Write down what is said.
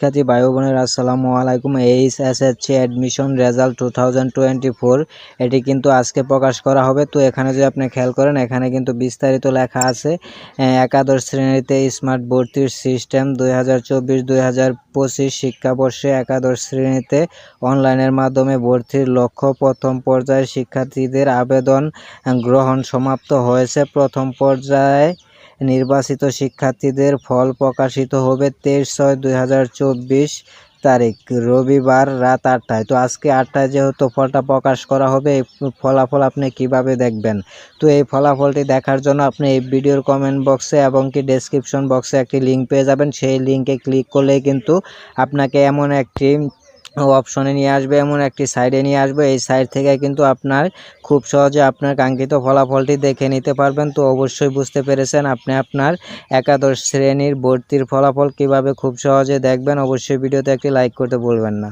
শিক্ষার্থী ভাই বোনের, আসসালামু আলাইকুম। H S SC admission result two thousand twenty four এটি কিন্তু আজকে প্রকাশ করা হবে। তো এখানে যদি আপনি খেয়াল করেন, এখানে কিন্তু বিস্তারিত লেখা আছে একাদশ শ্রেণীতে স্মার্ট ভর্তির সিস্টেম দুই হাজার চব্বিশ দুই হাজার পঁচিশ শিক্ষাবর্ষে একাদশ শ্রেণীতে অনলাইনের মাধ্যমে ভর্তির লক্ষ্য প্রথম পর্যায়ে শিক্ষার্থীদের আবেদন গ্রহণ সমাপ্ত হয়েছে। প্রথম পর্যায়ে নির্বাচিত শিক্ষার্থীদের ফল প্রকাশিত হবে তেইশ ছয় দুই তারিখ, রবিবার রাত আটটায়। তো আজকে আটটায় যেহেতু ফলটা প্রকাশ করা হবে, এই ফলাফল আপনি কীভাবে দেখবেন? তো এই ফলাফলটি দেখার জন্য আপনি এই ভিডিওর কমেন্ট বক্সে এবং কি ডেসক্রিপশন বক্সে একটি লিঙ্ক পেয়ে যাবেন। সেই লিঙ্কে ক্লিক করলেই কিন্তু আপনাকে এমন একটি অপশনে নিয়ে আসবে, এমন একটি সাইডে নিয়ে আসবে। এই সাইড থেকে কিন্তু আপনার খুব সহজে আপনার কাঙ্ক্ষিত ফলাফলটি দেখে নিতে পারবেন। তো অবশ্যই বুঝতে পেরেছেন আপনি আপনার একাদশ শ্রেণির ভর্তির ফলাফল কীভাবে খুব সহজে দেখবেন। অবশ্যই ভিডিওতে একটি লাইক করতে বলবেন না।